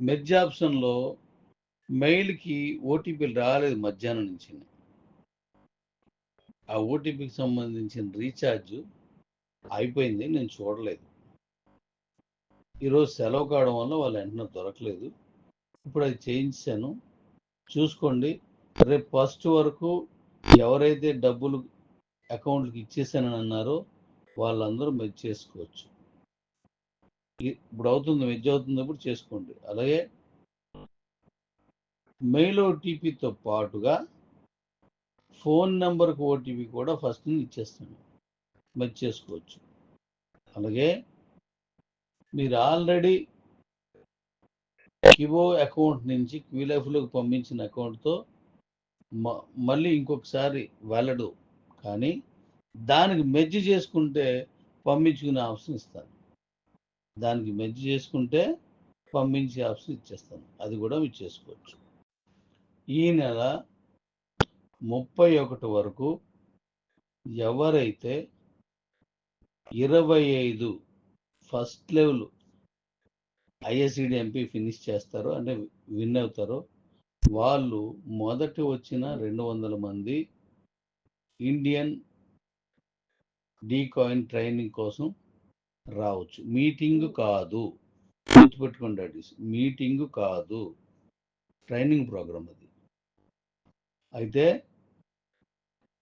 Merge ఆప్షన్లో మెయిల్కి ఓటీపీలు రాలేదు మధ్యాహ్నం నుంచి. ఆ ఓటీపీకి సంబంధించిన రీఛార్జ్ అయిపోయింది నేను చూడలేదు. ఈరోజు సెలవు కావడం వల్ల వాళ్ళు వెంటనే దొరకలేదు. ఇప్పుడు అది చేయించాను. చూసుకోండి రేపు ఫస్ట్ వరకు ఎవరైతే డబ్బులు అకౌంట్కి ఇచ్చేసానని అన్నారో వాళ్ళందరూ మెచ్ చేసుకోవచ్చు. ఇప్పుడు అవుతుంది వెజ్ అవుతుంది ఇప్పుడు చేసుకోండి. అలాగే మెయిల్ ఓటీపీతో పాటుగా ఫోన్ నెంబర్కి ఓటీపీ కూడా ఫస్ట్ ఇచ్చేస్తాను. మెచ్ చేసుకోవచ్చు. అలాగే మీరు ఆల్రెడీ కివో అకౌంట్ నుంచి క్యూలైఫ్లోకి పంపించిన అకౌంట్తో మ- మళ్ళీ ఇంకొకసారి వెళ్ళడు కానీ దానికి మెజ్జి చేసుకుంటే పంపించుకునే ఆప్షన్ ఇస్తారు దానికి మెర్జ్ చేసుకుంటే పంపించే ఆప్షన్ ఇచ్చేస్తాను. అది కూడా మీరు చేసుకోవచ్చు. ఈ నెల ముప్పై ఒకటి వరకు ఎవరైతే ఇరవై ఐదు first level ISCD MP finish చేస్తారో అంటే విన్ అవుతారో వాళ్ళు మొదటి వచ్చిన రెండు వందల మంది ఇండియన్ డీ కాయిన్ ట్రైనింగ్ కోసం రావచ్చు. మీటింగ్ కాదు. గుర్తుపెట్టుకోండి డాడీ మీటింగ్ కాదు. ట్రైనింగ్ ప్రోగ్రామ్ అది. అయితే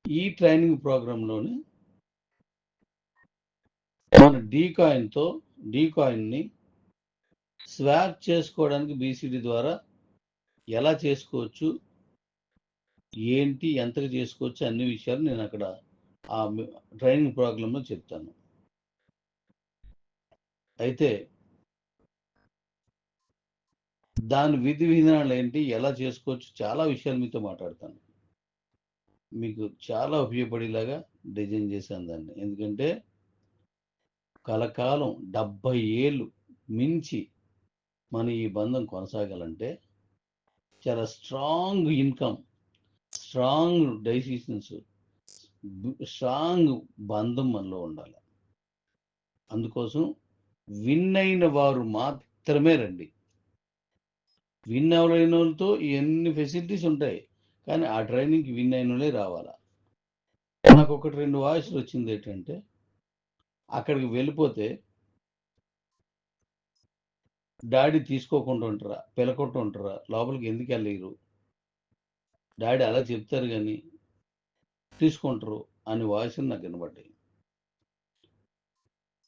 ఈ ట్రైనింగ్ ప్రోగ్రాంలోని మన డీ కాయిన్తో డీ కాయిన్ని స్వాప్ చేసుకోవడానికి బీసీడీ ద్వారా ఎలా చేసుకోవచ్చు? ఏంటి? ఎంతకు చేసుకోవచ్చు? అన్ని విషయాలు నేను అక్కడ ఆ ట్రైనింగ్ ప్రోగ్రాంలో చెప్తాను. అయితే దాని విధి విధానాలు ఏంటి? ఎలా చేసుకోవచ్చు? చాలా విషయాలు మీతో మాట్లాడతాను. మీకు చాలా ఉపయోగపడేలాగా డిజైన్ చేశాను దాన్ని. ఎందుకంటే కలకాలం డెబ్బై ఏళ్ళు మించి మన ఈ బంధం కొనసాగాలంటే చాలా strong income strong decisions strong బంధం మనలో ఉండాలి. అందుకోసం విన్ అయిన వారు మాత్రమే రండి. విన్ అవ్వలేని వాళ్ళతో ఎన్ని ఫెసిలిటీస్ ఉంటాయి కానీ ఆ ట్రైనింగ్కి విన్ అయిన వాళ్ళే రావాలా? నాకు ఒకటి రెండు వాయిస్లు వచ్చింది ఏంటంటే అక్కడికి వెళ్ళిపోతే డాడీ తీసుకోకుండా ఉంటారా పిలకొట్టు ఉంటారా లోపలికి ఎందుకు వెళ్ళలేరు? డాడీ అలా చెప్తారు కానీ తీసుకుంటారు అని వాయిస్ నాకు వినబడ్డాయి.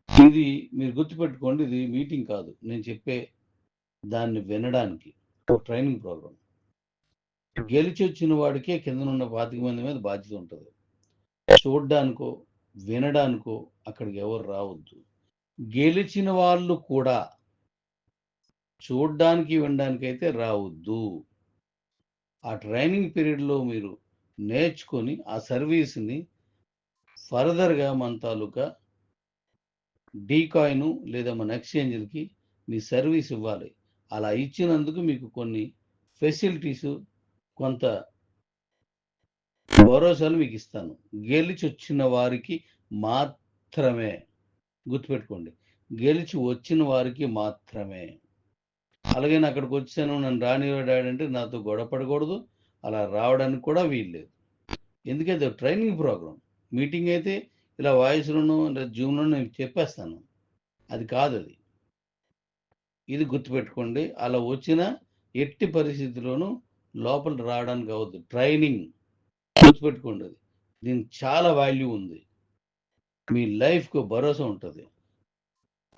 ఇది మీరు గుర్తుపెట్టుకోండి ఇది మీటింగ్ కాదు. నేను చెప్పే దాన్ని వినడానికి ఒక ట్రైనింగ్ ప్రోగ్రామ్ గెలిచి వచ్చిన వాడికే కిందనున్న పాతిక మంది మీద బాధ్యత ఉంటుంది. చూడ్డానికో వినడానికో అక్కడికి ఎవరు రావద్దు. గెలిచిన వాళ్ళు కూడా చూడ్డానికి వినడానికి అయితే రావద్దు. ఆ ట్రైనింగ్ పీరియడ్లో మీరు నేర్చుకొని ఆ సర్వీస్ని ఫర్దర్గా మన తాలూకా డీకాయిను లేదా మన ఎక్స్చేంజ్లకి మీ సర్వీస్ ఇవ్వాలి. అలా ఇచ్చినందుకు మీకు కొన్ని ఫెసిలిటీస్ కొంత భరోసాలు మీకు ఇస్తాను. గెలిచి వచ్చిన వారికి మాత్రమే. గుర్తుపెట్టుకోండి. గెలిచి వచ్చిన వారికి మాత్రమే. అలాగే నేను అక్కడికి వచ్చాను నన్ను రానివాడాడు అంటే నాతో గొడవపడకూడదు అలా రావడానికి కూడా వీల్లేదు. ఎందుకంటే ట్రైనింగ్ ప్రోగ్రామ్ మీటింగ్ అయితే ఇలా వాయిస్లోనూ జూమ్లోనూ నేను చెప్పేస్తాను. అది కాదు అది ఇది గుర్తుపెట్టుకోండి. అలా వచ్చిన ఎట్టి పరిస్థితిలోనూ లోపల రావడానికి అవద్దు ట్రైనింగ్ గుర్తుపెట్టుకోండి అది. దీనికి చాలా వాల్యూ ఉంది. మీ లైఫ్కు భరోసా ఉంటుంది.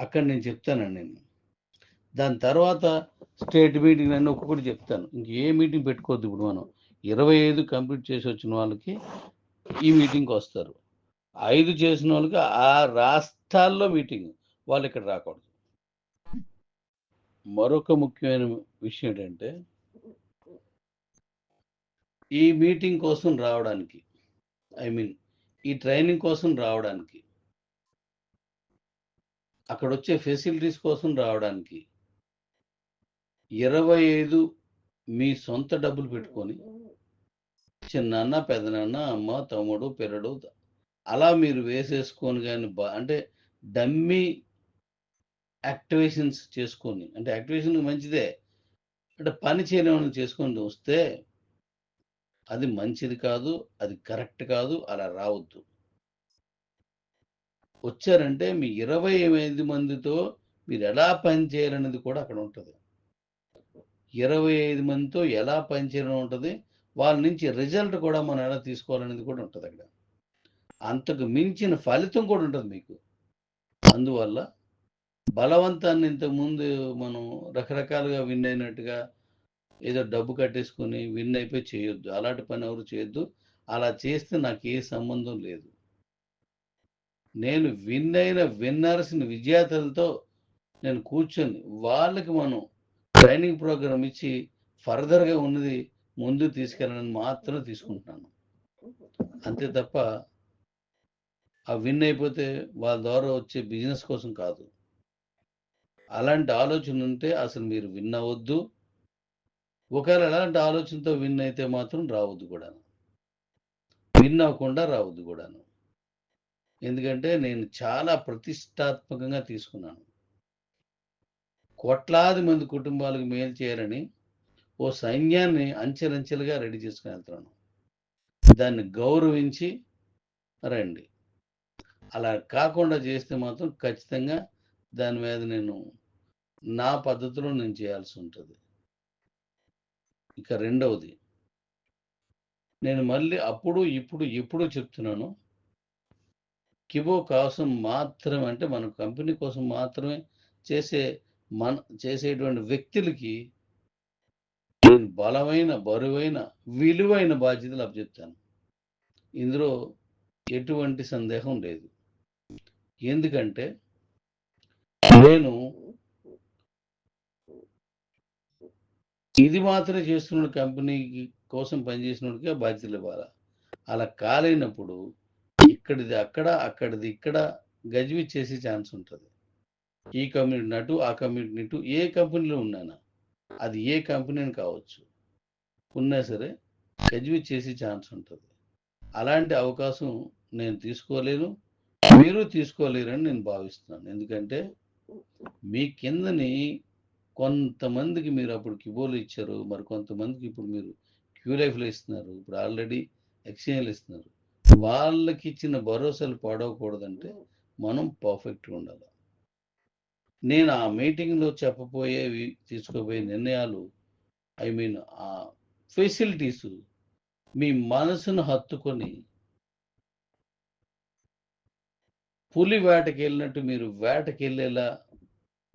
అక్కడ నేను చెప్తానండి నేను. దాని తర్వాత స్టేట్ మీటింగ్ అన్నీ ఒక్కొక్కటి చెప్తాను. ఇంక ఏ మీటింగ్ పెట్టుకోవద్దు ఇప్పుడు మనం. ఇరవై ఐదు కంప్లీట్ చేసి వచ్చిన వాళ్ళకి ఈ మీటింగ్కి వస్తారు. ఐదు చేసిన వాళ్ళకి ఆ రాష్ట్రాల్లో మీటింగ్ వాళ్ళు ఇక్కడ రాకూడదు. మరొక ముఖ్యమైన విషయం ఏంటంటే ఈ మీటింగ్ కోసం రావడానికి ఐ మీన్ ఈ ట్రైనింగ్ కోసం రావడానికి అక్కడ వచ్చే ఫెసిలిటీస్ కోసం రావడానికి ఇరవై ఐదు మీ సొంత డబ్బులు పెట్టుకొని చిన్నాన్న పెదనాన్న అమ్మ తమ్ముడు పిల్లడు అలా మీరు వేసేసుకొని కానీ బా అంటే డమ్మీ యాక్టివేషన్స్ చేసుకొని అంటే యాక్టివేషన్ మంచిదే అంటే పని చేయని చేసుకొని వస్తే అది మంచిది కాదు అది కరెక్ట్ కాదు అలా రావద్దు. వచ్చారంటే మీ ఇరవై ఐదు మందితో మీరు ఎలా పని చేయాలనేది కూడా అక్కడ ఉంటుంది. ఇరవై ఐదు మందితో ఎలా పనిచేయడం ఉంటుంది. వాళ్ళ నుంచి రిజల్ట్ కూడా మనం ఎలా తీసుకోవాలనేది కూడా ఉంటుంది అక్కడ. అంతకు మించిన ఫలితం కూడా ఉంటుంది మీకు. అందువల్ల బలవంతాన్ని ఇంతకుముందు మనం రకరకాలుగా విన్ అయినట్టుగా ఏదో డబ్బు కట్టేసుకొని విన్ అయిపోయి చేయొద్దు. అలాంటి పని ఎవరు చేయొద్దు. అలా చేస్తే నాకు ఏ సంబంధం లేదు. నేను విన్ అయిన విన్నర్స్ని విజేతలతో నేను కూర్చొని వాళ్ళకి మనం ట్రైనింగ్ ప్రోగ్రామ్ ఇచ్చి ఫర్దర్గా ఉన్నది ముందు తీసుకెళ్ళాలని మాత్రం తీసుకుంటున్నాను. అంతే తప్ప ఆ విన్ అయిపోతే వాళ్ళ ద్వారా వచ్చే బిజినెస్ కోసం కాదు. అలాంటి ఆలోచన ఉంటే అసలు మీరు విన్ అవ్వద్దు. ఒకవేళ అలాంటి ఆలోచనతో విన్ అయితే మాత్రం రావద్దు కూడాను. విన్ అవ్వకుండా రావద్దు కూడాను. ఎందుకంటే నేను చాలా ప్రతిష్టాత్మకంగా తీసుకున్నాను. కోట్లాది మంది కుటుంబాలకు మేలు చేయాలని ఓ సైన్యాన్ని అంచెలంచెలుగా రెడీ చేసుకుని వెళ్తున్నాను. దాన్ని గౌరవించి రండి. అలా కాకుండా చేస్తే మాత్రం ఖచ్చితంగా దాని మీద నేను నా పద్ధతిలో నేను చేయాల్సి ఉంటుంది. ఇక రెండవది నేను మళ్ళీ అప్పుడు ఇప్పుడు ఎప్పుడు చెప్తున్నాను. కిబో కోసం మాత్రమే అంటే మన కంపెనీ కోసం మాత్రమే చేసే మన చేసేటువంటి వ్యక్తులకి నేను బలమైన బరువైన విలువైన బాధ్యతలు అప్పచెప్తాను. ఇందులో ఎటువంటి సందేహం లేదు. ఎందుకంటే నేను ఇది మాత్రమే చేస్తున్న కంపెనీకి కోసం పనిచేసినోడికే బాధ్యతలు ఇవ్వాలి? అలా కాలేనప్పుడు ఇక్కడిది అక్కడ అక్కడిది ఇక్కడ గజివి చేసే ఛాన్స్ ఉంటుంది. ఈ కమ్యూనిటీ నటు ఆ కమ్యూనిటీ నటు ఏ కంపెనీలో ఉన్నానా? అది ఏ కంపెనీ అని కావచ్చు. ఉన్నా సరే గజివి చేసే ఛాన్స్ ఉంటుంది. అలాంటి అవకాశం నేను తీసుకోలేను. మీరు తీసుకోలేరని నేను భావిస్తున్నాను. ఎందుకంటే మీ కిందని కొంతమందికి మీరు అప్పుడు కిబోలు ఇచ్చారు. మరి కొంతమందికి ఇప్పుడు మీరు క్యూ లైఫ్లు ఇస్తున్నారు. ఇప్పుడు ఆల్రెడీ ఎక్స్చేంజ్లు ఇస్తున్నారు. వాళ్ళకి ఇచ్చిన భరోసాలు పాడవకూడదంటే మనం పర్ఫెక్ట్గా ఉండాలి. నేను ఆ మీటింగ్లో చెప్పబోయేవి తీసుకోబోయే నిర్ణయాలు ఐ మీన్ ఆ ఫెసిలిటీస్ మీ మనసును హత్తుకొని పులి వేటకి వెళ్ళినట్టు మీరు వేటకి వెళ్ళేలా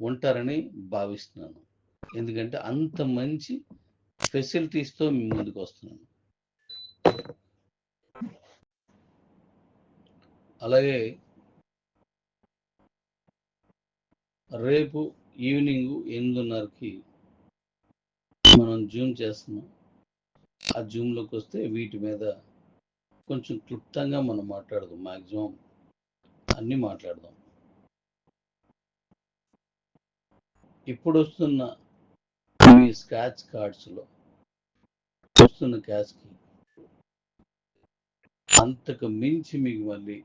ఉంటారని భావిస్తున్నాను. ఎందుకంటే అంత మంచి ఫెసిలిటీస్తో మీ ముందుకు వస్తున్నాను. అలాగే రేపు ఈవినింగ్ ఎనిమిదిన్నరకి మనం జూమ్ చేస్తున్నాం. ఆ జూమ్లోకి వస్తే వీటి మీద కొంచెం క్లుప్తంగా మనం మాట్లాడదాం. మ్యాక్సిమం అన్నీ మాట్లాడదాం. ఇప్పుడు వస్తున్న మీ స్క్రాచ్ కార్డ్స్లో వస్తున్న క్యాష్కి అంతకు మించి మీకు మళ్ళీ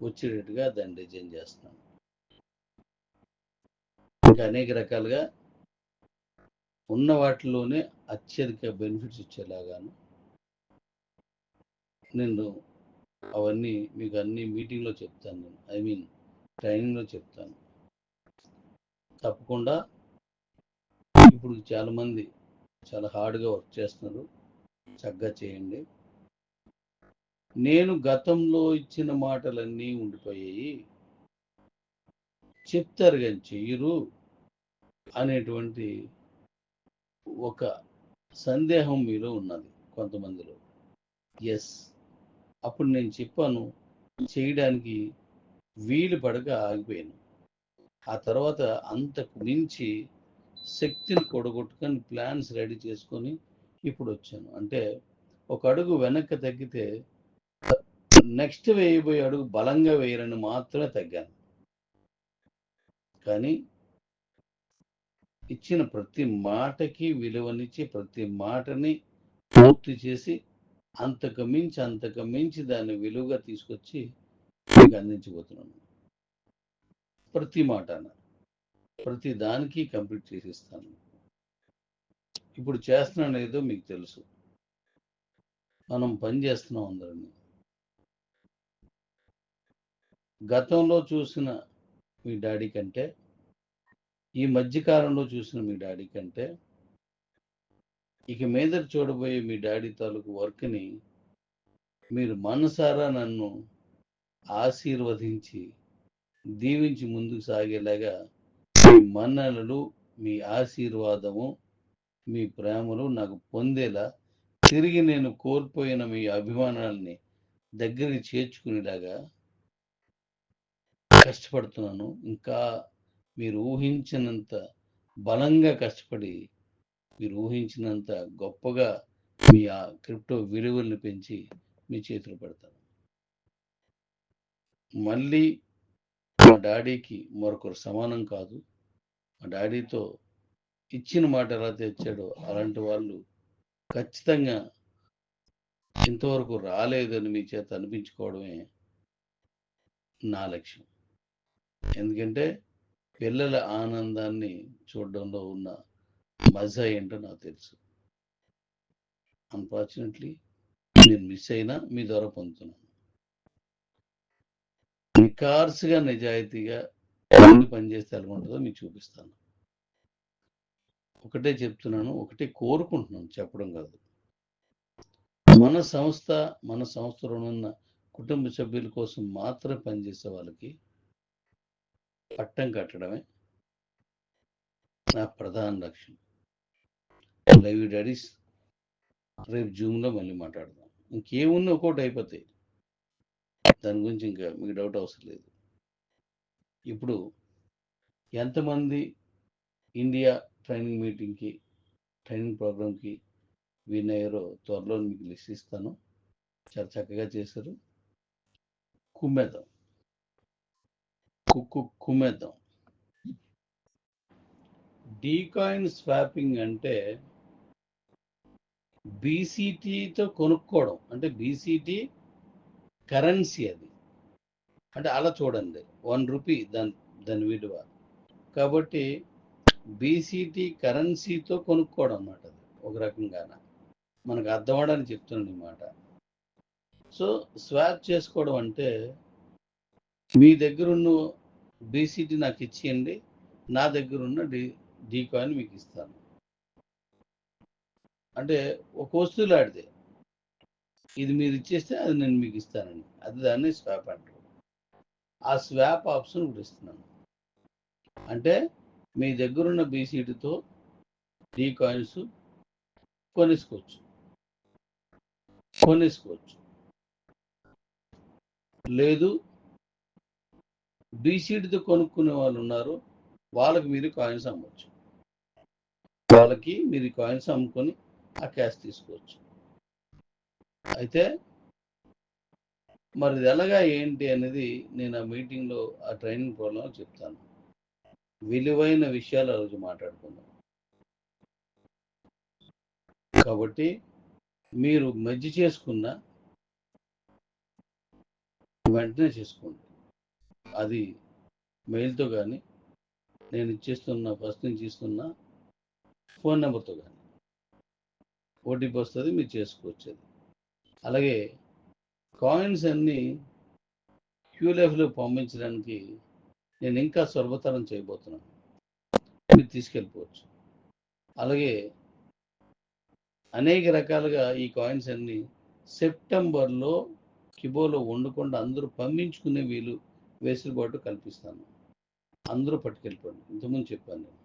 వచ్చేటట్టుగా దాన్ని డిజైన్ చేస్తున్నాను ఇంకా అనేక రకాలుగా ఉన్న వాటిలోనే అత్యధిక బెనిఫిట్స్ ఇచ్చేలాగాను నేను అవన్నీ మీకు అన్ని మీటింగ్లో చెప్తాను నేను. ఐ మీన్ ట్రైనింగ్లో చెప్తాను. తప్పకుండా ఇప్పుడు చాలామంది చాలా హార్డ్గా వర్క్ చేస్తున్నారు. చక్కగా చేయండి. నేను గతంలో ఇచ్చిన మాటలన్నీ ఉండిపోయాయి. చెప్తారు కానీ చెయ్యరు అనేటువంటి ఒక సందేహం మీలో ఉన్నది కొంతమందిలో. ఎస్ అప్పుడు నేను చెప్పాను చేయడానికి వీలు పడక ఆగిపోయాను. ఆ తర్వాత అంతకు మించి శక్తిని కొడగొట్టుకొని ప్లాన్స్ రెడీ చేసుకొని ఇప్పుడు వచ్చాను. అంటే ఒక అడుగు వెనక్కి తగ్గితే నెక్స్ట్ వేయబోయే అడుగు బలంగా వేయరని మాత్రమే తగ్గాను. కానీ ఇచ్చిన ప్రతి మాటకి విలువనిచ్చి ప్రతి మాటని పూర్తి చేసి అంతకు మించి అంతకు మించి దాన్ని విలువగా తీసుకొచ్చి మీకు అందించబోతున్నాను. ప్రతి మాట ప్రతి దానికి కంప్లీట్ చేసిస్తాను. ఇప్పుడు చేస్తున్నాను ఏదో మీకు తెలుసు. మనం పని చేస్తున్నాం అందరినీ. గతంలో చూసిన మీ డాడీ కంటే ఈ మధ్యకాలంలో చూసిన మీ డాడీ కంటే ఇక మీద చూడబోయే మీ డాడీ తాలూకు వర్క్ని మీరు మనసారా నన్ను ఆశీర్వదించి దీవించి ముందుకు సాగేలాగా మీ మన్ననలు మీ ఆశీర్వాదము మీ ప్రేమలు నాకు పొందేలా తిరిగి నేను కోల్పోయిన మీ అభిమానాల్ని దగ్గరికి చేర్చుకునేలాగా కష్టపడుతున్నాను. ఇంకా మీరు ఊహించినంత బలంగా కష్టపడి మీరు ఊహించినంత గొప్పగా మీ ఆ క్రిప్టో విలువల్ని పెంచి మీ చేతులు పెడతాను. మళ్ళీ మా డాడీకి మరొకరు సమానం కాదు. మా డాడీతో ఇచ్చిన మాట ఎలా తెచ్చాడో అలాంటి వాళ్ళు ఖచ్చితంగా ఇంతవరకు రాలేదని మీ చేత అనిపించుకోవడమే నా లక్ష్యం. ఎందుకంటే పిల్లల ఆనందాన్ని చూడడంలో ఉన్న మజా ఏంటో నాకు తెలుసు. అన్ఫార్చునేట్లీ నేను మిస్ అయినా మీ ద్వారా పొందుతున్నాను. నికార్సుగా నిజాయితీగా ఎన్ని పనిచేస్తే ఎలా ఉంటుందో మీకు చూపిస్తాను. ఒకటే చెప్తున్నాను ఒకటే కోరుకుంటున్నాను చెప్పడం కాదు. మన సంస్థ మన సంస్థలో ఉన్న కుటుంబ సభ్యుల కోసం మాత్రం పనిచేసే వాళ్ళకి పట్టం కట్టడమే నా ప్రధాన లక్ష్యం. లైవ్ డాడీస్ రేపు జూమ్లో మళ్ళీ మాట్లాడదాం. ఇంకేమున్నా ఒక్కోటి అయిపోతాయి. దాని గురించి ఇంకా మీకు డౌట్ అవసరం లేదు. ఇప్పుడు ఎంతమంది ఇండియా ట్రైనింగ్ మీటింగ్కి ట్రైనింగ్ ప్రోగ్రామ్కి విన్ అయ్యారో త్వరలో మీకు లిస్ట్ ఇస్తాను. చాలా చక్కగా చేశారు. కుమ్మేద్దాం. కుక్కు కుమ్మేద్దాం. డీకాయిన్ స్వాపింగ్ అంటే బీసీటీతో కొనుక్కోవడం. అంటే బీసీటీ కరెన్సీ అది. అంటే అలా చూడండి. వన్ రూపీ దాని దాని విలువ. కాబట్టి బీసీటీ కరెన్సీతో కొనుక్కోవడం అన్నమాట అది. ఒక రకంగాన. మనకు అర్థమవడానికి చెప్తున్నాను ఈ మాట. సో స్వాప్ చేసుకోవడం అంటే మీ దగ్గరున్న బీసీటీ నాకు ఇచ్చేయండి. నా దగ్గర ఉన్న డి డీ కాయిన్ మీకు ఇస్తాను. అంటే ఒక వస్తువు ఆడితే ఇది మీరు ఇచ్చేస్తే అది నేను మీకు ఇస్తానండి అది దాన్ని స్వాప్ అంటారు. ఆ స్వాప్ ఆప్షన్ ఇప్పుడు ఇస్తున్నాను. అంటే మీ దగ్గరున్న బీసీటీతో డీ కాయిన్స్ కొనేసుకోవచ్చు. కొనేసుకోవచ్చు. లేదు బీసీటీతో కొనుక్కునే వాళ్ళు ఉన్నారు వాళ్ళకి మీరు కాయిన్స్ అమ్మవచ్చు వాళ్ళకి మీరు కాయిన్స్ అమ్ముకొని ఆ క్యాష్ తీసుకోవచ్చు. అయితే మరి ఇది ఎలాగా ఏంటి అనేది నేను ఆ మీటింగ్లో ఆ ట్రైనింగ్ ప్రోగ్రాంలో చెప్తాను. విలువైన విషయాలు ఆ రోజు మాట్లాడుకుందాం. కాబట్టి మీరు మజ్జి చేసుకున్న వెంటనే చేసుకోండి. అది మెయిల్తో కానీ నేను ఇచ్చేస్తున్న ఫస్ట్ నుంచి ఇస్తున్న ఫోన్ నెంబర్తో కానీ ఓటీపీ వస్తుంది మీరు చేసుకోవచ్చు అది. అలాగే కాయిన్స్ అన్నీ క్యూలైఫ్లో పంపించడానికి నేను ఇంకా సులభతరం చేయబోతున్నాను. మీరు తీసుకెళ్ళిపోవచ్చు. అలాగే అనేక రకాలుగా ఈ కాయిన్స్ అన్నీ సెప్టెంబర్లో కిబోలో వండకుండా. అందరూ పంపించుకునే వీలు వెసులుబాటు కల్పిస్తాను. అందరూ పట్టుకెళ్ళిపోండి. ఇంతకుముందు చెప్పాను నేను.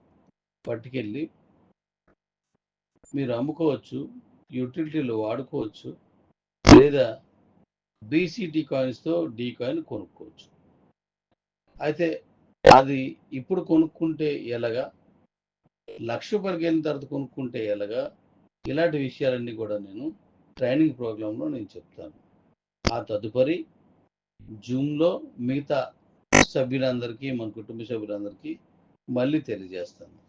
పట్టుకెళ్ళి మీరు అమ్ముకోవచ్చు యూటిలిటీలు వాడుకోవచ్చు లేదా బీసీటీ కాయిన్స్తో డీ కాయిన్ కొనుక్కోవచ్చు. అయితే అది ఇప్పుడు కొనుక్కుంటే ఎలాగా? లక్ష రూపాయలకి తర్వాత కొనుక్కుంటే ఎలాగా? ఇలాంటి విషయాలన్నీ కూడా నేను ట్రైనింగ్ ప్రోగ్రాంలో నేను చెప్తాను. ఆ తదుపరి జూమ్లో మిగతా సభ్యులందరికీ మన కుటుంబ సభ్యులందరికీ మళ్ళీ తెలియజేస్తాను.